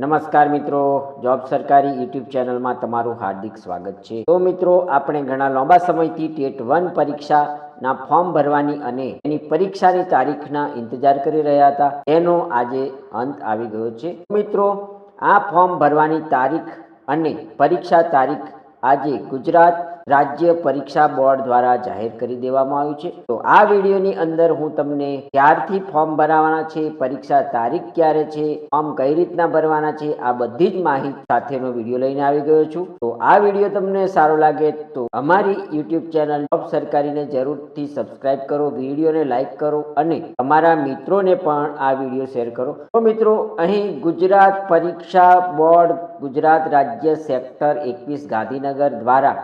નમસ્કાર મિત્રો, જોબ સરકારી યુટ્યુબ ચેનલમાં તમારું હાર્દિક સ્વાગત છે. તો મિત્રો, આપણે ઘણા લાંબા સમયથી ટેટ વન પરીક્ષાના ફોર્મ ભરવાની અને એની પરીક્ષાની તારીખના ઇંતજાર કરી રહ્યા હતા. એનો આજે અંત આવી ગયો છે. મિત્રો, આ ફોર્મ ભરવાની તારીખ અને પરીક્ષા તારીખ આજે ગુજરાત રાજ્ય પરીક્ષા બોર્ડ દ્વારા જાહેર કરી દેવામાં આવ્યું છે. તો આ વિડીયોની અંદર હું તમને ક્યારથી ફોર્મ ભરાવાના છે, પરીક્ષા તારીખ ક્યારે છે, ફોર્મ કઈ રીતના ભરવાના છે, આ બધી જ માહિતી સાથેનો વીડિયો લઈને આવી ગયો છું. તો આ વીડિયો તમને સારો લાગે તો અમારી યુટ્યુબ ચેનલ જોબ સરકારીને જરૂરથી સબસ્ક્રાઇબ કરો, વિડીયોને લાઈક કરો અને તમારા મિત્રોને પણ આ વીડિયો શેર કરો. તો મિત્રો, અહીં ગુજરાત પરીક્ષા બોર્ડ ગુજરાત રાજ્ય સેક્ટર એકવીસ ગાંધીનગર દ્વારા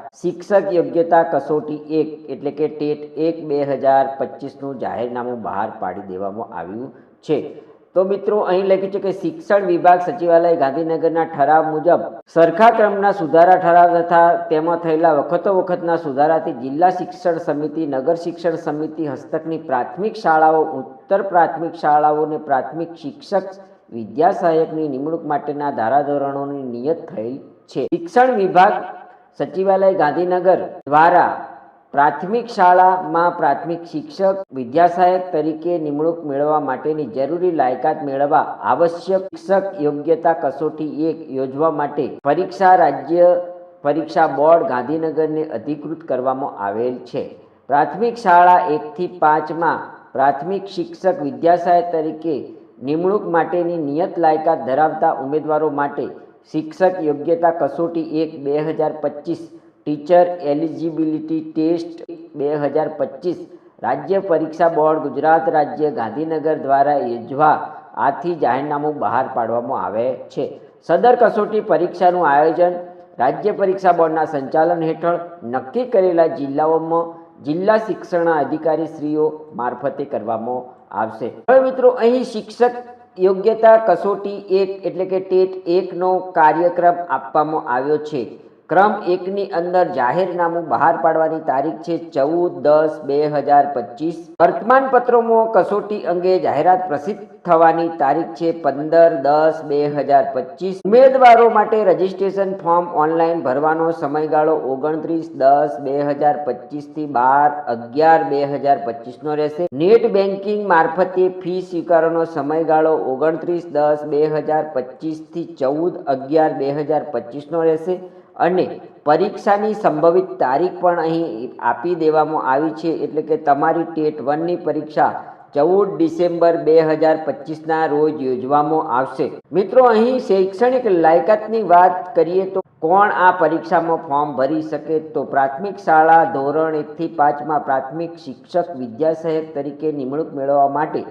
શિક્ષક યોગ્યતા કસોટી એક એટલે કે ટેટ એક બે હજાર પચીસનું જાહેરનામું બહાર પાડી દેવામાં આવ્યું છે. તો મિત્રો, અહીં લખ્યું છે કે શિક્ષણ વિભાગ સચિવાલય ગાંધીનગરના ઠરાવ મુજબ સરખા ક્રમના સુધારા ઠરાવ તથા તેમાં થયેલા વખતો વખતના સુધારાથી જિલ્લા શિક્ષણ સમિતિ, નગર શિક્ષણ સમિતિ, હસ્તકની પ્રાથમિક શાળાઓ, ઉત્તર પ્રાથમિક શાળાઓને પ્રાથમિક શિક્ષક વિદ્યા સહાયકની નિમણૂક માટેના ધારાધોરણોની નિયત થયેલ છે. શિક્ષણ વિભાગ સચિવાલય ગાંધીનગર દ્વારા પ્રાથમિક શાળામાં પ્રાથમિક શિક્ષક વિદ્યાસહાયક તરીકે નિમણૂક મેળવવા માટેની જરૂરી લાયકાત મેળવવા આવશ્યક શિક્ષક યોગ્યતા કસોટી એક યોજવા માટે પરીક્ષા રાજ્ય પરીક્ષા બોર્ડ ગાંધીનગરને અધિકૃત કરવામાં આવેલ છે. પ્રાથમિક શાળા એકથી પાંચમાં પ્રાથમિક શિક્ષક વિદ્યાસહાયક તરીકે નિમણૂક માટેની નિયત લાયકાત ધરાવતા ઉમેદવારો માટે શિક્ષક યોગ્યતા કસોટી એક બે હજાર પચીસ, ટીચર એલિજિબિલિટી ટેસ્ટ બે હજાર પચીસ, રાજ્ય પરીક્ષા બોર્ડ ગુજરાત રાજ્ય ગાંધીનગર દ્વારા યોજવા આથી જાહેરનામું બહાર પાડવામાં આવે છે. સદર કસોટી પરીક્ષાનું આયોજન રાજ્ય પરીક્ષા બોર્ડના સંચાલન હેઠળ નક્કી કરેલા જિલ્લાઓમાં જિલ્લા શિક્ષણ અધિકારી શ્રીઓ મારફતે કરવામાં આવશે. હવે મિત્રો, અહીં શિક્ષક યોગ્યતા કસોટી એક એટલે કે ટેટ એકનો કાર્યક્રમ આપવામાં આવ્યો છે. ક્રમ એકની અંદર જાહેરનામું બહાર પાડવાની તારીખ છે ચૌદ દસ બે હજાર પચીસ. વર્તમાન પત્રોમાં કસોટી અંગે જાહેરાત પ્રસિદ્ધ થવાની તારીખ છે પંદર દસ બે હજાર પચીસ. ઉમેદવારો માટે રજીસ્ટ્રેશન ફોર્મ ઓનલાઈન ભરવાનો સમયગાળો ઓગણત્રીસ દસ બે હજાર પચીસથી બાર અગિયાર બે હજાર પચીસનો રહેશે. નેટ બેન્કિંગ મારફતે ફી સ્વીકારવાનો સમયગાળો ઓગણત્રીસ દસ બે હજાર પચીસથી ચૌદ અગિયાર બે હજાર પચીસનો રહેશે. અને પરીક્ષાની સંભવિત તારીખ પણ અહીં આપી દેવામાં આવી છે, એટલે કે તમારી ટેટ વનની પરીક્ષા ચૌદ ડિસેમ્બર બે હજાર પચીસના રોજ યોજવામાં આવશે. મિત્રો, અહીં શૈક્ષણિક લાયકાતની વાત કરીએ તો કોણ આ પરીક્ષામાં ફોર્મ ભરી શકે? તો પ્રાથમિક શાળા ધોરણ એકથી પાંચમાં પ્રાથમિક શિક્ષક વિદ્યાસહાયક તરીકે નિમણૂક મેળવવા માટે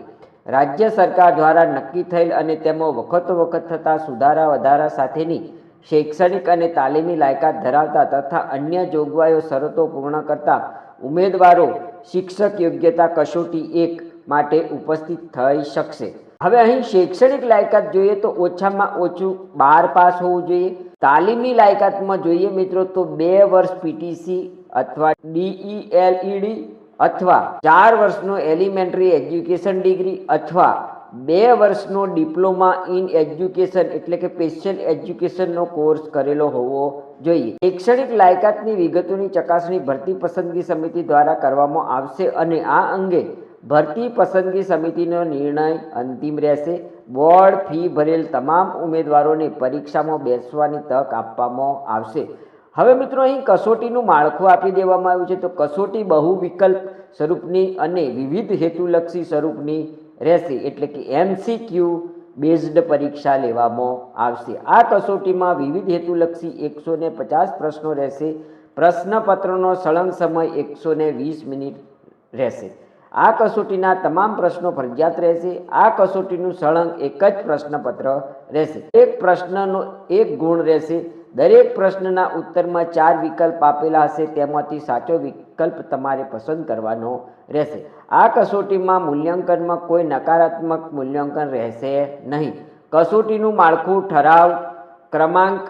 રાજ્ય સરકાર દ્વારા નક્કી થયેલ અને તેમાં વખતો વખત થતા સુધારા વધારા સાથેની શૈક્ષણિક અને તાલીમી લાયકાત ધરાવતા તથા અન્ય જોગવાઈઓ શરતો પૂર્ણ કરતા ઉમેદવારો શિક્ષક યોગ્યતા કસોટી એક માટે ઉપસ્થિત થઈ શકશે. હવે અહીં શૈક્ષણિક લાયકાત જોઈએ તો ઓછામાં ઓછું બાર પાસ હોવું જોઈએ. તાલીમી લાયકાતમાં જોઈએ મિત્રો તો બે વર્ષ પીટીસી અથવા ડીઈએલઈડી અથવા ચાર વર્ષનો એલિમેન્ટરી એજ્યુકેશન ડિગ્રી અથવા બે વર્ષનો ડિપ્લોમા ઇન એજ્યુકેશન એટલે કે સ્પેશિયલ એજ્યુકેશનનો કોર્સ કરેલો હોવો જોઈએ. શૈક્ષણિક લાયકાતની વિગતોની ચકાસણી ભરતી પસંદગી સમિતિ દ્વારા કરવામાં આવશે અને આ અંગે ભરતી પસંદગી સમિતિનો નિર્ણય અંતિમ રહેશે. બોર્ડ ફી ભરેલ તમામ ઉમેદવારોને પરીક્ષામાં બેસવાની તક આપવામાં આવશે. હવે મિત્રો, અહીં કસોટીનું માળખું આપી દેવામાં આવ્યું છે. તો કસોટી બહુ વિકલ્પ સ્વરૂપની અને વિવિધ હેતુલક્ષી સ્વરૂપની રહેશે એટલે કે એમસીક્યુ બેઝડ પરીક્ષા લેવામાં આવશે. આ કસોટીમાં વિવિધ હેતુલક્ષી એકસો ને પચાસ પ્રશ્નો રહેશે. પ્રશ્નપત્રનો સળંગ સમય એકસો ને વીસ મિનિટ રહેશે. આ કસોટીના તમામ પ્રશ્નો ફરજિયાત રહેશે. આ કસોટીનું સળંગ એક જ પ્રશ્નપત્ર રહેશે. એક પ્રશ્નનો એક ગુણ રહેશે. દરેક પ્રશ્નના ઉત્તરમાં ચાર વિકલ્પ આપેલા હશે. તેમાંથી સાચો વિકલ્પ તમારે પસંદ કરવાનો રહેશે. આ કસોટીમાં મૂલ્યાંકનમાં કોઈ નકારાત્મક મૂલ્યાંકન રહેશે નહીં. કસોટીનું માળખું ઠરાવ ક્રમાંક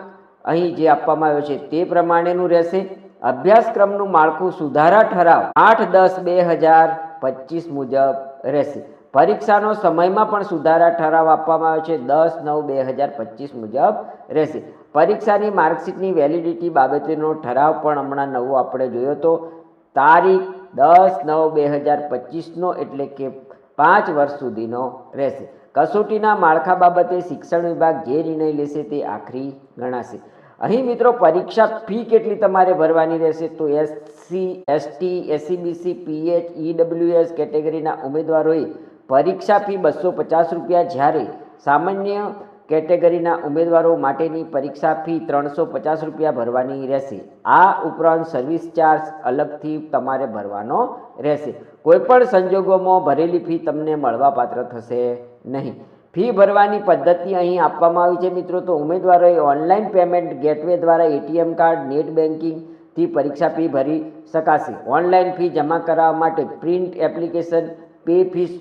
અહીં જે આપવામાં આવ્યો છે તે પ્રમાણેનું રહેશે. અભ્યાસક્રમનું માળખું સુધારા ઠરાવ આઠ દસ બે હજાર પચીસ મુજબ રહેશે. પરીક્ષાનો સમયમાં પણ સુધારા ઠરાવ આપવામાં આવ્યો છે. દસ નવ બે હજાર પચીસ મુજબ રહેશે. પરીક્ષાની માર્કશીટની વેલિડિટી બાબતેનો ઠરાવ પણ હમણાં નવો આપણે જોયો હતો તારીખ દસ નવ બે હજાર પચીસનો એટલે કે પાંચ વર્ષ સુધીનો રહેશે. કસોટીના માળખા બાબતે શિક્ષણ વિભાગ જે નિર્ણય લેશે તે આખરી ગણાશે. અહીં મિત્રો પરીક્ષા ફી કેટલી તમારે ભરવાની રહેશે? તો SC ST SCBC PH EWS કેટેગરીના ઉમેદવારોએ પરીક્ષા ફી બસો પચાસ રૂપિયા જ્યારે સામાન્ય કેટેગરીના ઉમેદવારો માટેની પરીક્ષા ફી ત્રણસો પચાસ રૂપિયા ભરવાની રહેશે. આ ઉપરાંત સર્વિસ ચાર્જ અલગથી તમારે ભરવાનો રહેશે. કોઈપણ સંજોગોમાં ભરેલી ફી તમને મળવાપાત્ર થશે નહીં. ફી ભરવાની પદ્ધતિ અહીં આપવામાં આવી છે મિત્રો. તો ઉમેદવારોએ ઓનલાઈન પેમેન્ટ ગેટવે દ્વારા એટીએમ કાર્ડ, નેટ બેન્કિંગથી પરીક્ષા ફી ભરી શકાશે. ઓનલાઈન ફી જમા કરાવવા માટે પ્રિન્ટ એપ્લિકેશન, પે ફીસ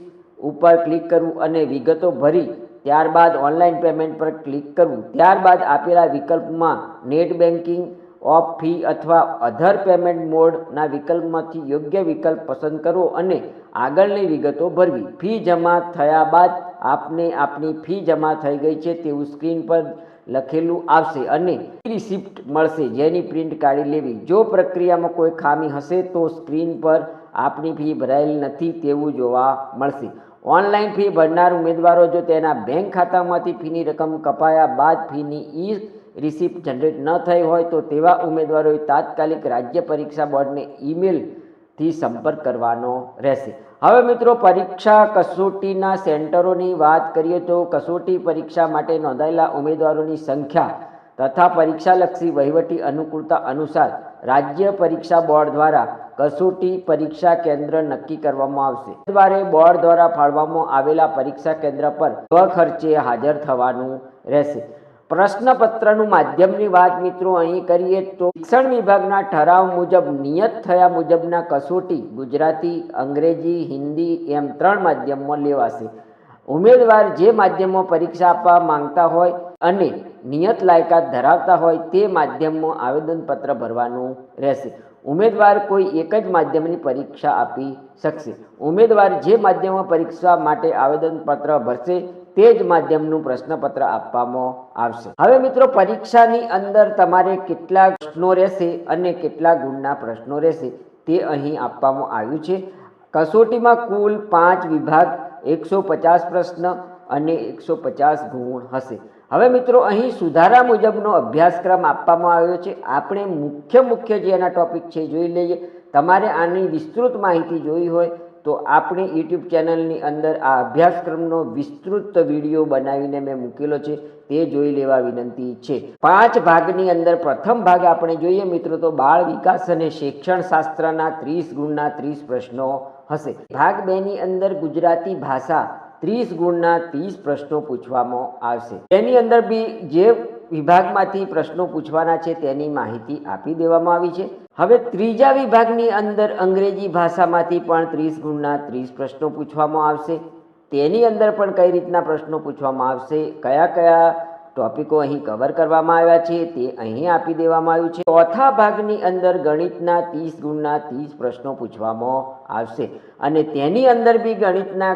ઉપર ક્લિક કરવું અને વિગતો ભરી ત્યારબાદ ઓનલાઈન પેમેન્ટ પર ક્લિક કરવું. ત્યારબાદ આપેલા વિકલ્પમાં નેટ બેન્કિંગ ઓફ ફી અથવા અધર પેમેન્ટ મોડના વિકલ્પમાંથી યોગ્ય વિકલ્પ પસંદ કરવો અને આગળની વિગતો ભરવી. ફી જમા થયા બાદ આપને આપની ફી જમા થઈ ગઈ છે તેવું સ્ક્રીન પર લખેલું આવશે અને રિસિપ્ટ મળશે જેની પ્રિન્ટ કાઢી લેવી. જો પ્રક્રિયામાં કોઈ ખામી હશે તો સ્ક્રીન પર આપની ફી ભરાયેલ નથી તેવું જોવા મળશે. ઓનલાઈન ફી ભરનાર ઉમેદવારો જો તેના બેંક ખાતામાંથી ફીની રકમ કપાયા બાદ ફીની ઈ રિસિપ્ટ જનરેટ ન થઈ હોય તો તેવા ઉમેદવારોએ તાત્કાલિક રાજ્ય પરીક્ષા બોર્ડને ઈમેલથી સંપર્ક કરવાનો રહેશે. હવે મિત્રો પરીક્ષા કસોટીના સેન્ટરોની વાત કરીએ તો કસોટી પરીક્ષા માટે નોંધાયેલા ઉમેદવારોની સંખ્યા તથા પરીક્ષાલક્ષી વહીવટી અનુકૂળતા અનુસાર રાજ્ય પરીક્ષા બોર્ડ દ્વારા કસોટી પરીક્ષા કેન્દ્ર નક્કી કરવામાં આવશે. બુધવારે બોર્ડ દ્વારા ફાળવવામાં આવેલા પરીક્ષા કેન્દ્ર પર સ્વખર્ચે હાજર થવાનું રહેશે. પ્રશ્નપત્રનું માધ્યમની વાત મિત્રો અહીં કરીએ તો શિક્ષણ વિભાગના ઠરાવ મુજબ નિયત થયા મુજબના કસોટી ગુજરાતી, અંગ્રેજી, હિન્દી એમ ત્રણ માધ્યમમાં લેવાશે. ઉમેદવાર જે માધ્યમમાં પરીક્ષા આપવા માંગતા હોય અને નિયત લાયકાત ધરાવતા હોય તે માધ્યમમાં આવેદનપત્ર ભરવાનું રહેશે. ઉમેદવાર કોઈ એક જ માધ્યમની પરીક્ષા આપી શકશે. ઉમેદવાર જે માધ્યમમાં પરીક્ષા માટે આવેદનપત્ર ભરશે, તે જ માધ્યમનું પ્રશ્નપત્ર આપવામાં આવશે. હવે મિત્રો, પરીક્ષાની અંદર તમારે કેટલા પ્રશ્નો રહેશે અને કેટલા ગુણના પ્રશ્નો રહેશે, તે અહીં આપવામાં આવ્યું છે. કસોટીમાં કુલ પાંચ વિભાગ, એકસો પચાસ પ્રશ્ન અને એકસો પચાસ ગુણ હશે. હવે મિત્રો, અહીં સુધારા મુજબનો અભ્યાસક્રમ આપવામાં આવ્યો છે. આપણે મુખ્ય મુખ્ય જે એના ટોપિક છે જોઈ લઈએ. તમારે આની વિસ્તૃત માહિતી જોઈ હોય તો આપણી યુટ્યુબ ચેનલની અંદર આ અભ્યાસક્રમનો વિસ્તૃત વીડિયો બનાવીને મેં મૂકેલો છે. તે જોઈ લેવા વિનંતી છે. પાંચ ભાગની અંદર પ્રથમ ભાગ આપણે જોઈએ મિત્રો, તો બાળ વિકાસ અને શિક્ષણ શાસ્ત્રના ત્રીસ ગુણના ત્રીસ પ્રશ્નો હશે. ભાગ બેની અંદર ગુજરાતી ભાષા ત્રીસ ગુણના ત્રીસ પ્રશ્નો પૂછવામાં આવશે. તેની અંદર બી જે વિભાગમાંથી પ્રશ્નો પૂછવાના છે તેની માહિતી આપી દેવામાં આવી છે. હવે ત્રીજા વિભાગની અંદર અંગ્રેજી ભાષામાંથી પણ ત્રીસ ગુણના ત્રીસ પ્રશ્નો પૂછવામાં આવશે. તેની અંદર પણ કઈ રીતના પ્રશ્નો પૂછવામાં આવશે, કયા કયા ટોપિકો અહીં કવર કરવામાં આવ્યા છે તે અહીં આપી દેવામાં આવ્યું છે. ચોથા ભાગની અંદર ગણિતના ત્રીસ ગુણના ત્રીસ પ્રશ્નો પૂછવામાં આવશે. અને તેની અંદર બી ગણિતના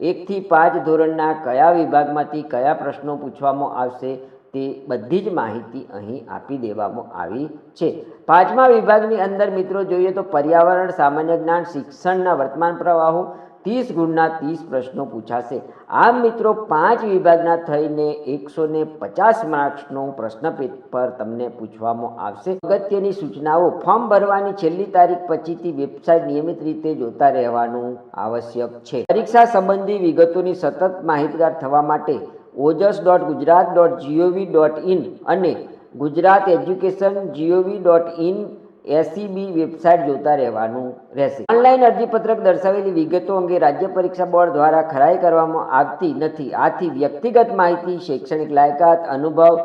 એકથી પાંચ ધોરણના કયા વિભાગમાંથી કયા પ્રશ્નો પૂછવામાં આવશે તે બધી જ માહિતી અહીં આપી દેવામાં આવી છે. પાંચમા વિભાગની અંદર મિત્રો જોઈએ તો પર્યાવરણ, સામાન્ય જ્ઞાન, શિક્ષણના વર્તમાન પ્રવાહો ત્રીસ ગુણના ત્રીસ પ્રશ્નો પૂછાશે. આમ મિત્રો, પાંચ વિભાગના થઈને એકસો ને પચાસ માર્ક્સનું પ્રશ્ન પેપર તમને પૂછવામાં આવશે. અગત્યની સૂચનાઓ, ફોર્મ ભરવાની છેલ્લી તારીખ પછીથી વેબસાઇટ નિયમિત રીતે જોતા રહેવાનું આવશ્યક છે. પરીક્ષા સંબંધી વિગતોની સતત માહિતગાર થવા માટે Ojas dot Gujarat dot GOV dot in અને Gujarat education GOV dot in ACB website જોતા રહેવાનું રહેશે. ઓનલાઈન અરજીપત્રક દર્શાવેલી વિગતો અંગે રાજ્ય પરીક્ષા બોર્ડ દ્વારા ખરાઈ કરવામાં આવતી નથી. આથી વ્યક્તિગત માહિતી, શૈક્ષણિક લાયકાત, અનુભવ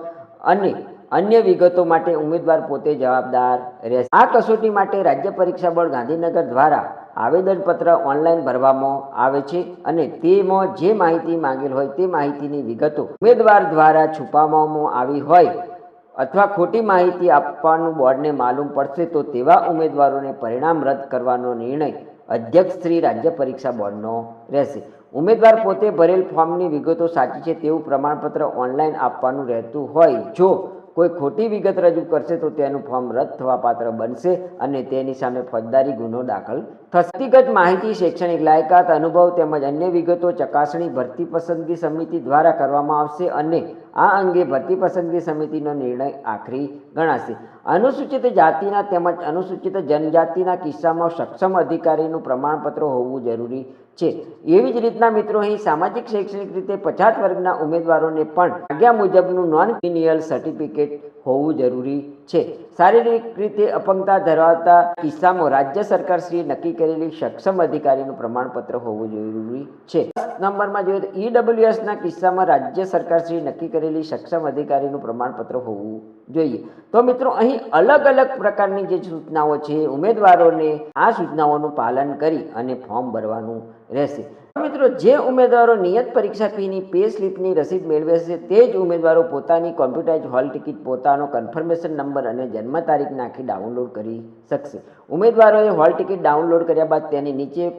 અને અન્ય વિગતો માટે ઉમેદવાર પોતે જવાબદાર રહેશે. આ કસોટી માટે રાજ્ય પરીક્ષા બોર્ડ ગાંધીનગર દ્વારા આવેદનપત્ર ઓનલાઈન ભરવામાં આવે છે અને તેમાં જે માહિતી માંગેલ હોય તે માહિતીની વિગતો ઉમેદવાર દ્વારા છુપાવવામાં આવી હોય અથવા ખોટી માહિતી આપવાનું બોર્ડને માલુમ પડશે તો તેવા ઉમેદવારોને પરિણામ રદ કરવાનો નિર્ણય અધ્યક્ષ શ્રી રાજ્ય પરીક્ષા બોર્ડનો રહેશે. ઉમેદવાર પોતે ભરેલ ફોર્મની વિગતો સાચી છે તેવું પ્રમાણપત્ર ઓનલાઈન આપવાનું રહેતું હોય જો કોઈ ખોટી વિગત રજૂ કરશે તો તેનું ફોર્મ રદ થવા પાત્ર બનશે અને તેની સામે ફોજદારી ગુનો દાખલ થશે. માહિતી, શૈક્ષણિક લાયકાત, અનુભવ તેમજ અન્ય વિગતો ચકાસણી, ભરતી પસંદગી સમિતિ દ્વારા કરવામાં આવશે અને આ અંગે ભરતી પસંદગી સમિતિનો નિર્ણય આખરી ગણાશે. અનુસૂચિત જાતિના તેમજ અનુસૂચિત જનજાતિના કિસ્સામાં સક્ષમ અધિકારીનું પ્રમાણપત્ર હોવું જરૂરી છે. એવી જ રીતના મિત્રો અહીં સામાજિક શૈક્ષણિક રીતે પછાત વર્ગના ઉમેદવારોને પણ આજ્ઞા મુજબનું નોન ક્રિમિનલ સર્ટિફિકેટ હોવું જરૂરી છે. શારીરિક રીતે અપંગતા ધરાવતા કિસ્સામાં રાજ્ય સરકારશ્રીએ નક્કી કરેલી સક્ષમ અધિકારીનું પ્રમાણપત્ર હોવું જરૂરી છે. નંબરમાં જોઈએ તો ઈડબ્લ્યુએસના કિસ્સામાં રાજ્ય સરકારશ્રીએ નક્કી કરેલી સક્ષમ અધિકારીનું પ્રમાણપત્ર હોવું જોઈએ. તો મિત્રો, અહીં અલગ અલગ પ્રકારની જે સૂચનાઓ છે, ઉમેદવારોને આ સૂચનાઓનું પાલન કરી અને ફોર્મ ભરવાનું રહેશે. મિત્રો, જે ઉમેદવારો નિયત પરીક્ષા ફીની પે સ્લિપની રસીદ મેળવે છે તે જ ઉમેદવારો પોતાની કોમ્પ્યુટરાઇઝ હોલ ટિકિટ, પોતાનો કન્ફર્મેશન નંબર અને જન્મ તારીખ નાખી ડાઉનલોડ કરી શકશે. ઉમેદવારોએ હોલ ટિકિટ ડાઉનલોડ કર્યા બાદ તેની નીચે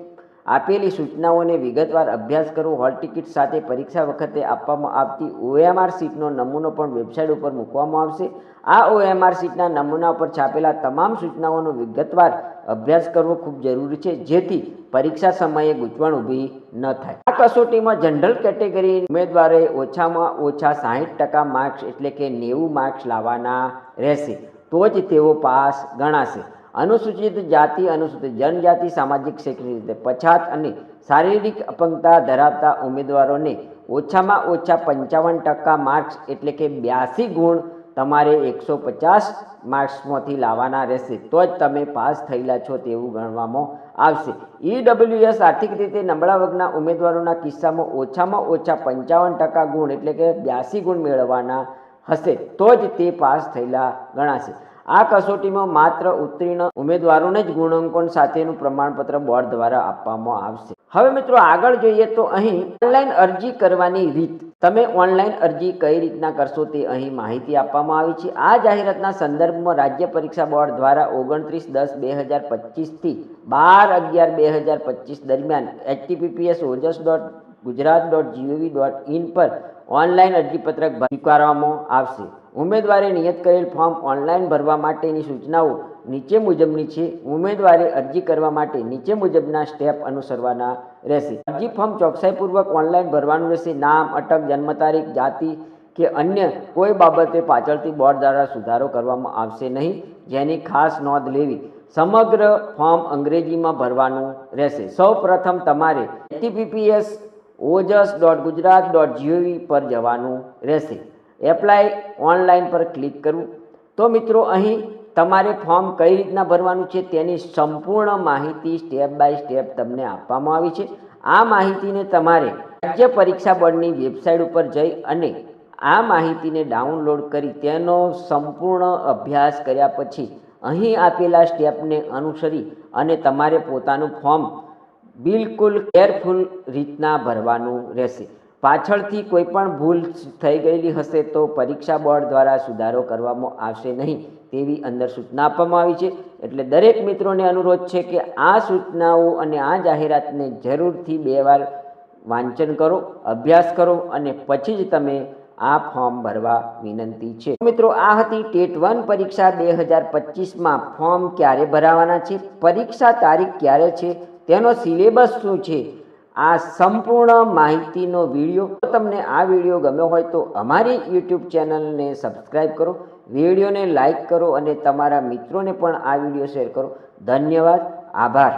આપેલી સૂચનાઓને વિગતવાર અભ્યાસ કરવો હોલ ટિકિટ સાથે પરીક્ષા વખતે આપવામાં આવતી ઓએમઆર સીટનો નમૂનો પણ વેબસાઇટ ઉપર મૂકવામાં આવશે. આ ઓએમઆર સીટના નમૂના ઉપર છાપેલા તમામ સૂચનાઓનો વિગતવાર અભ્યાસ કરવો ખૂબ જરૂરી છે, જેથી પરીક્ષા સમયે ગૂંચવણ ઊભી ન થાય. આ કસોટીમાં જનરલ કેટેગરી ઉમેદવારોએ ઓછામાં ઓછા સાહીઠ ટકા માર્ક્સ એટલે કે નેવું માર્ક્સ લાવવાના રહેશે. તો જ તેઓ પાસ ગણાશે. અનુસૂચિત જાતિ, અનુસૂચિત જનજાતિ, સામાજિક શૈક્ષણિક રીતે પછાત અને શારીરિક અપંગતા ધરાવતા ઉમેદવારોને ઓછામાં ઓછા પંચાવન ટકા માર્ક્સ એટલે કે બ્યાસી ગુણ તમારે એકસો પચાસ માર્ક્સમાંથી લાવવાના રહેશે. તો જ તમે પાસ થયેલા છો તેવું ગણવામાં આવશે. ઈડબ્લ્યુએસ આર્થિક રીતે નબળા વર્ગના ઉમેદવારોના કિસ્સામાં ઓછામાં ઓછા પંચાવન ટકા ગુણ એટલે કે બ્યાસી ગુણ મેળવવાના હશે. તો જ તે પાસ થયેલા ગણાશે. આ કસોટીમાં માત્ર ઉત્તીર્ણ ઉમેદવારોને જ ગુણાંકન સાથેનું પ્રમાણપત્ર બોર્ડ દ્વારા આપવામાં આવશે. હવે મિત્રો આગળ જોઈએ તો અહીં ઓનલાઈન અરજી કરવાની રીત. તમે ઓનલાઈન અરજી કઈ રીતના કરશો તે અહીં માહિતી આપવામાં આવી છે. આ જાહેરાતના સંદર્ભમાં રાજ્ય પરીક્ષા બોર્ડ દ્વારા ઓગણત્રીસ દસ બે હજાર પચીસથી બાર અગિયાર બે હજાર પચીસ દરમિયાન HTTPS Ojas dot Gujarat dot GOV dot in પર ઓનલાઈન અરજીપત્રક સ્વીકારવામાં આવશે. ઉમેદવારે નિયત કરેલ ફોર્મ ઓનલાઈન ભરવા માટેની સૂચનાઓ નીચે મુજબની છે. ઉમેદવારે અરજી કરવા માટે નીચે મુજબના સ્ટેપ અનુસરવાના રહેશે. અરજી ફોર્મ ચોકસાઈપૂર્વક ઓનલાઈન ભરવાનું રહેશે. નામ, અટક, જન્મ તારીખ, જાતિ કે અન્ય કોઈ બાબતે પાછળથી બોર્ડ દ્વારા સુધારો કરવામાં આવશે નહીં. જેની ખાસ નોંધ લેવી સમગ્ર ફોર્મ અંગ્રેજીમાં ભરવાનું રહેશે. સૌપ્રથમ તમારે એટીપીપીએસ Ojas dot Gujarat dot GOV પર જવાનું રહેશે. એપ્લાય ઓનલાઈન પર ક્લિક કરવું. તો મિત્રો અહીં તમારે ફોર્મ કઈ રીતના ભરવાનું છે તેની સંપૂર્ણ માહિતી સ્ટેપ બાય સ્ટેપ તમને આપવામાં આવી છે. આ માહિતીને તમારે રાજ્ય પરીક્ષા બોર્ડની વેબસાઇટ ઉપર જઈ અને આ માહિતીને ડાઉનલોડ કરી તેનો સંપૂર્ણ અભ્યાસ કર્યા પછી અહીં આપેલા સ્ટેપને અનુસરી અને તમારે પોતાનું ફોર્મ બિલકુલ કેરફુલ રીતના ભરવાનું રહેશે. પાછળથી કોઈ પણ ભૂલ થઈ ગયેલી હશે તો પરીક્ષા બોર્ડ દ્વારા સુધારો કરવામાં આવશે નહીં તેવી અંદર સૂચના આપવામાં આવી છે. એટલે દરેક મિત્રોને અનુરોધ છે કે આ સૂચનાઓ અને આ જાહેરાતને જરૂરથી બે વાર વાંચન કરો, અભ્યાસ કરો અને પછી જ તમે આ ફોર્મ ભરવા વિનંતી છે. મિત્રો, આ હતી ટેટ વન પરીક્ષા બે હજાર પચીસમાં ફોર્મ ક્યારે ભરાવાના છે, પરીક્ષા તારીખ ક્યારે છે, તેનો સિલેબસ શું છે આ સંપૂર્ણ માહિતીનો વીડિયો. તમને આ વીડિયો ગમ્યો હોય તો અમારી યુટ્યુબ ચેનલને સબસ્ક્રાઈબ કરો, વિડીયોને લાઈક કરો અને તમારા મિત્રોને પણ આ વીડિયો શેર કરો. ધન્યવાદ, આભાર.